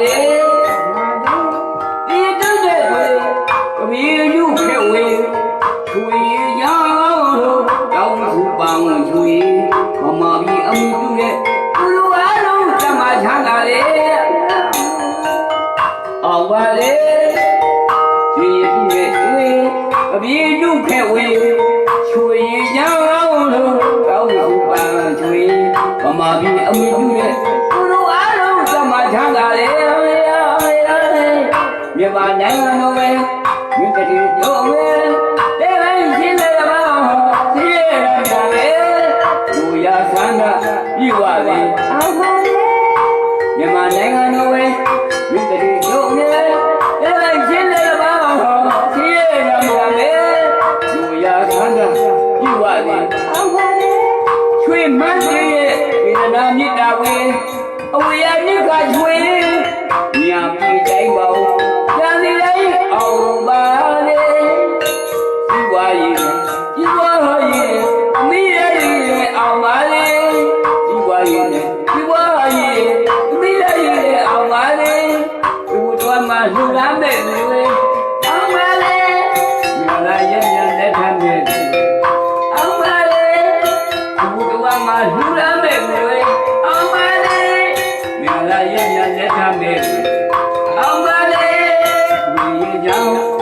လေဒီတုတ်တဲ့ကိုကပီယူခဲဝေချွေရောင်းတောင်းစုပန်းချွေမမဘီအမှုတူရဲ့သူလူအားလုံးတမချမ်းသာလေအောင်ပါလေဒီတူရဲ့ဝေကပီယူခဲဝေချွေရောင်းတောင်းစုပန်းချွေမမဘီအမှုတူ မြန်မာနိုင်ငံတော်ပဲမြစ်တည်းကြောဝဲတဲ့တိုင်းရှင်းတယ်ပါသိရတာပဲလူရဆန္ဒဤဝလေအောင်ပါလေမြန်မာနိုင်ငံတော်ပဲမြစ်တည်းကြောဝဲတဲ့တိုင်းရှင်းတယ်ပါသိရတာပဲလူရဆန္ဒဤဝလေအောင်ပါလေချွေမန်းကြီးရဲ့ဝေဒနာမြစ်တာဝေအဝေယမြစ်ကချွေညာပြေတိုင်းပါ လာရဲ့မြတ်လက်ထမဲ့အောင်ပါလေဝိညာဉ်ကြောင့်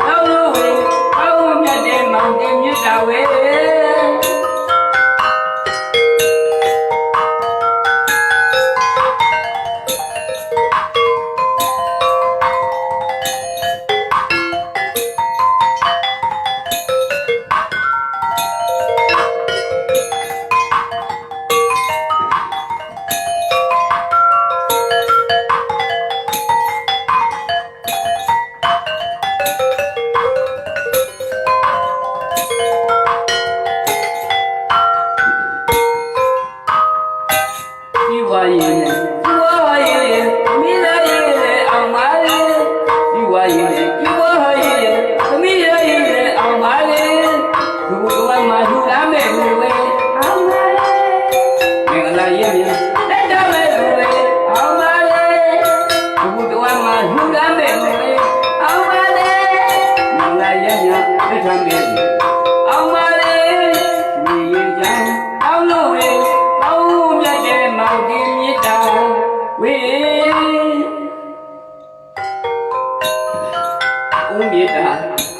ဦးမြတ်တာ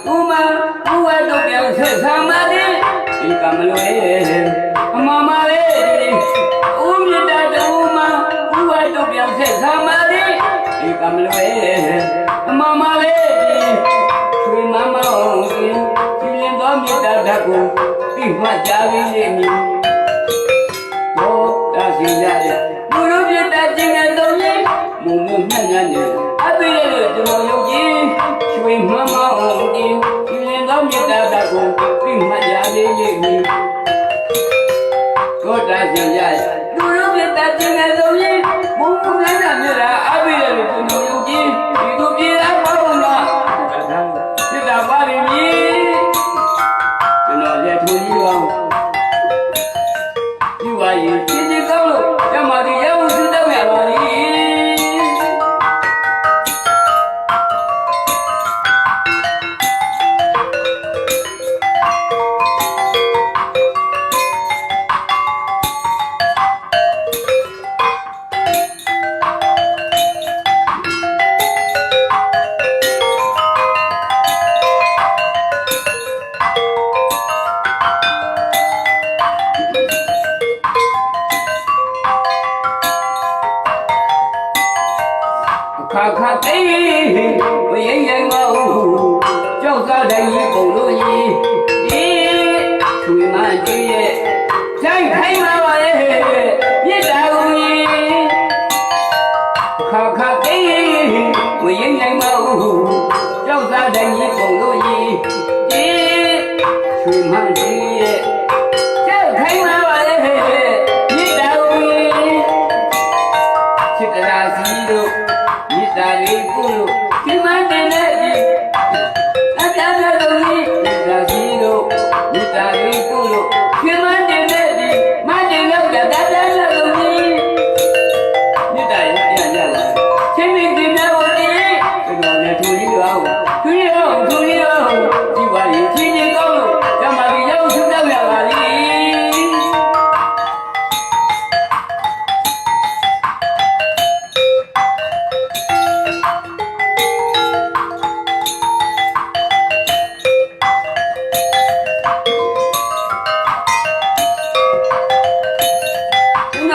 ဦးမဦးဝတ်တော့ပြောဆက်ဆံပါလေဒီကမလွယ်အမမလေးဦးမြတ်တာတူမဦးဝတ်တော့ပြောဆက်ဆံပါလေဒီကမလွယ်အမမလေးချွေမမောင်ကြီးကြည်ရင်တော်မြတ်တာဓာတ်ကိုပြီးမှကြပြီးနေမည်ဟောဒါစီရရဲ့ဘုရားမြတ်တာကျင်တဲ့သုံးရင်မုံမမြတ်ညံ့နေအပိရလို့ကျွန်တော်ယု တ်ကြည်ချွေမမောင်ကြီးကြည်ရင်တော်မြတ်တာဓာတ်ကိုပြီးမှကြပြီးနေမည်ကိုတာစီရရဲ့ဘုရားမြတ်တာကျင်တဲ့သုံးရင် ခါခါသိဝိယရင်မောကြောက်စားတဲ့ရေပုံလို့ရေဒီချွေမကြည့်ရဲ့ကြိုက်ခိုင်းပါပါရဲ့မြစ်တာကိုရေခါခါသိဝိယရင်မောကြောက်စားတဲ့ရေပုံလို့ရေဒီချွေမကြည့်ရဲ့ Dios.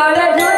完了